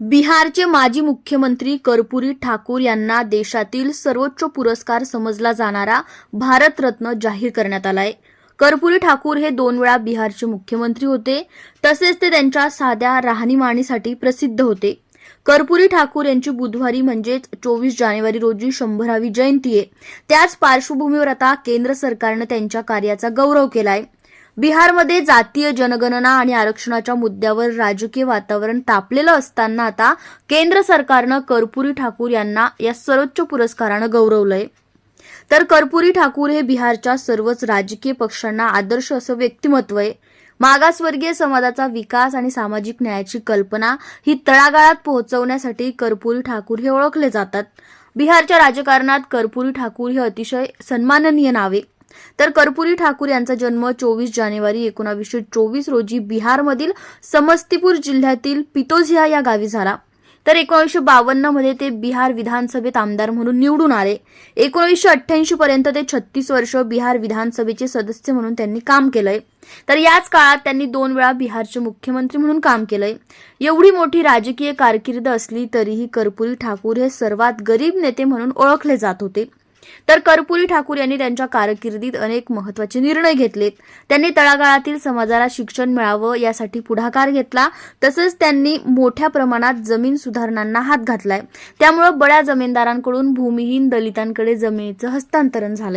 बिहारचे माजी मुख्यमंत्री कर्पुरी ठाकूर यांना देशातील सर्वोच्च पुरस्कार समजला जाणारा भारतरत्न जाहीर करण्यात आलाय. कर्पुरी ठाकूर हे दोन वेळा बिहारचे मुख्यमंत्री होते. तसेच ते त्यांच्या साध्या राहणीमाणीसाठी प्रसिद्ध होते. कर्पुरी ठाकूर यांची बुधवारी म्हणजेच चोवीस जानेवारी रोजी शंभरावी जयंती आहे त्याच पार्श्वभूमीवर आता केंद्र सरकारनं त्यांच्या कार्याचा गौरव केलाय. बिहारमध्ये जातीय जनगणना आणि आरक्षणाच्या मुद्द्यावर राजकीय वातावरण तापलेलं असताना आता केंद्र सरकारनं कर्पुरी ठाकूर यांना या सर्वोच्च पुरस्कारानं गौरवलंय. तर कर्पुरी ठाकूर हे बिहारच्या सर्वच राजकीय पक्षांना आदर्श असं व्यक्तिमत्व आहे. मागासवर्गीय समाजाचा विकास आणि सामाजिक न्यायाची कल्पना ही तळागाळात पोहोचवण्यासाठी कर्पुरी ठाकूर हे ओळखले जातात. बिहारच्या राजकारणात कर्पुरी ठाकूर हे अतिशय सन्माननीय नावे. तर कर्पुरी ठाकूर यांचा जन्म चोवीस जानेवारी एकोणावीसशे चोवीस रोजी बिहारमधील समस्तीपूर जिल्ह्यातील पितोझिया या गावी झाला. तर एकोणीसशे बावन्नमध्ये ते बिहार विधानसभेत आमदार म्हणून निवडून आले. एकोणीसशे अठ्ठ्याऐंशी पर्यंत ते छत्तीस वर्ष बिहार विधानसभेचे सदस्य म्हणून त्यांनी काम केलंय. तर याच काळात त्यांनी दोन वेळा बिहारचे मुख्यमंत्री म्हणून काम केलंय. एवढी मोठी राजकीय कारकीर्द असली तरीही कर्पुरी ठाकूर हे सर्वात गरीब नेते म्हणून ओळखले जात होते. तर कर्पुरी ठाकूर यांनी त्यांच्या कारकिर्दीत अनेक महत्त्वाचे निर्णय घेतलेत. त्यांनी तळागाळातील समाजाला शिक्षण मिळावं यासाठी पुढाकार घेतला. तसंच त्यांनी मोठ्या प्रमाणात जमीन सुधारणांना हात घातलाय. त्यामुळं बड्या जमीनदारांकडून भूमिहीन दलितांकडे जमिनीचं हस्तांतरण झालंय.